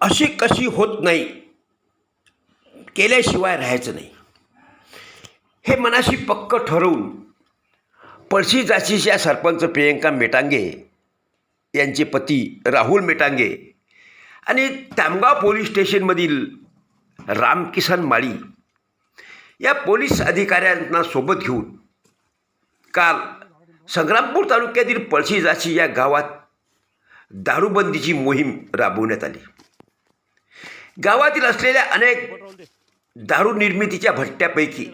अशी कशी होत नाही केल्याशिवाय राहायचं नाही. हे मनाशी पक्क ठरवून पळशी जाशीच्या सरपंच प्रियंका मेटांगे यांचे पती राहुल मेटांगे आणि तामगाव पोलीस स्टेशनमधील रामकिसन माळी या पोलीस अधिकाऱ्यांना सोबत घेऊन काल संग्रामपूर तालुक्यातील पळशी जाशी या गावात दारूबंदीची मोहीम राबवण्यात आली. गावातील असलेल्या अनेक दारू निर्मितीच्या भट्ट्यापैकी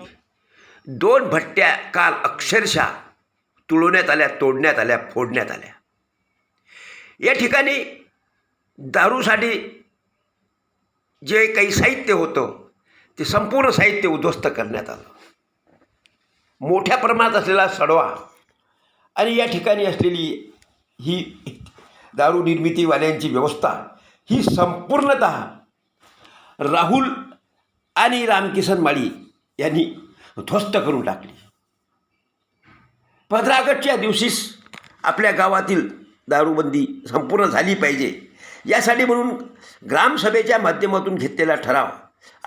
दोन भट्ट्या काल अक्षरशः तुळवण्यात आल्या तोडण्यात आल्या फोडण्यात आल्या. या ठिकाणी दारूसाठी जे काही साहित्य होतं ते संपूर्ण साहित्य उद्ध्वस्त करण्यात आलं. मोठ्या प्रमाणात असलेला सडवा आणि या ठिकाणी असलेली ही दारू निर्मितीवाल्यांची व्यवस्था ही संपूर्णत राहुल आणि रामकिसन माळी यांनी ध्वस्त करून टाकली पंधरा ऑगस्टच्या दिवशीच आपल्या गावातील दारूबंदी संपूर्ण झाली पाहिजे. यासाठी म्हणून ग्रामसभेच्या माध्यमातून घेतलेला ठराव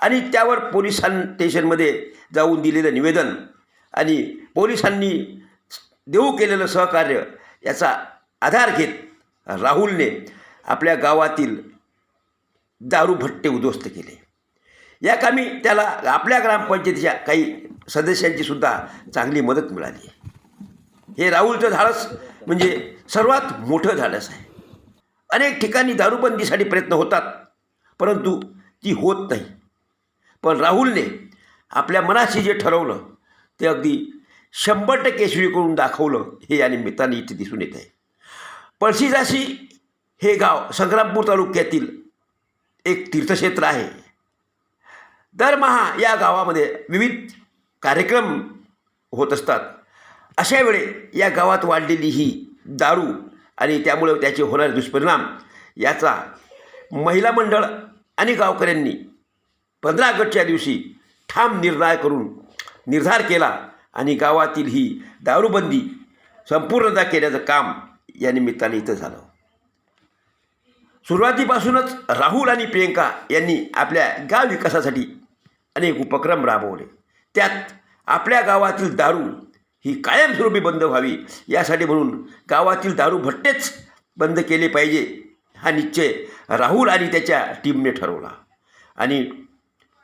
आणि त्यावर पोलिसां स्टेशनमध्ये जाऊन दिलेलं निवेदन आणि पोलिसांनी देऊ केलेलं सहकार्य याचा आधार घेत राहुलने आपल्या गावातील दारू भट्टे उद्ध्वस्त केले. या कामी त्याला आपल्या ग्रामपंचायतीच्या काही सदस्यांची सुद्धा चांगली मदत मिळाली. हे राहुलचं धाडस म्हणजे सर्वात मोठं धाडस आहे. अनेक ठिकाणी दारूबंदीसाठी प्रयत्न होतात परंतु ती होत नाही. पण राहुलने आपल्या मनाशी जे ठरवलं ते अगदी शंभर टक्के यशस्वी करून दाखवलं हे या निमित्ताने इथे दिसून येत आहे. पळशीजाशी हे गाव संग्रामपूर तालुक्यातील एक तीर्थक्षेत्र आहे. दरमहा या गावामध्ये विविध कार्यक्रम होत असतात. अशा वेळे या गावात वाढलेली ही दारू आणि त्यामुळं त्याचे होणारे दुष्परिणाम याचा महिला मंडळ आणि गावकऱ्यांनी पंधरा ऑगस्टच्या दिवशी ठाम निर्णय करून निर्धार केला आणि गावातील ही दारूबंदी संपूर्णता केल्याचं काम या निमित्ताने इथं झालं. सुरुवातीपासूनच राहुल आणि प्रियंका यांनी आपल्या गाव विकासासाठी अनेक उपक्रम राबवले. त्यात आपल्या गावातील दारू ही कायमस्वरूपी बंद व्हावी यासाठी म्हणून गावातील दारू भट्टेच बंद केले पाहिजे हा निश्चय राहुल आणि त्याच्या टीमने ठरवला. आणि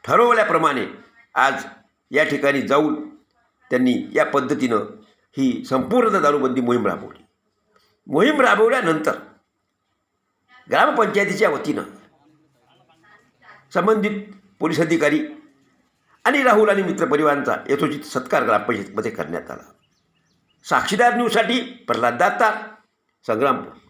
ठरवल्याप्रमाणे आज या ठिकाणी जाऊन त्यांनी या पद्धतीनं ही संपूर्ण दारूबंदी मोहीम राबवली. मोहीम राबवल्यानंतर ग्रामपंचायतीच्या वतीनं संबंधित पोलीस अधिकारी आणि राहुल आणि मित्रपरिवारांचा यथोचित सत्कार ग्रामपंचायतीमध्ये करण्यात आला. साक्षीदार न्यूजसाठी प्रल्हाद दातार संग्रामपूर.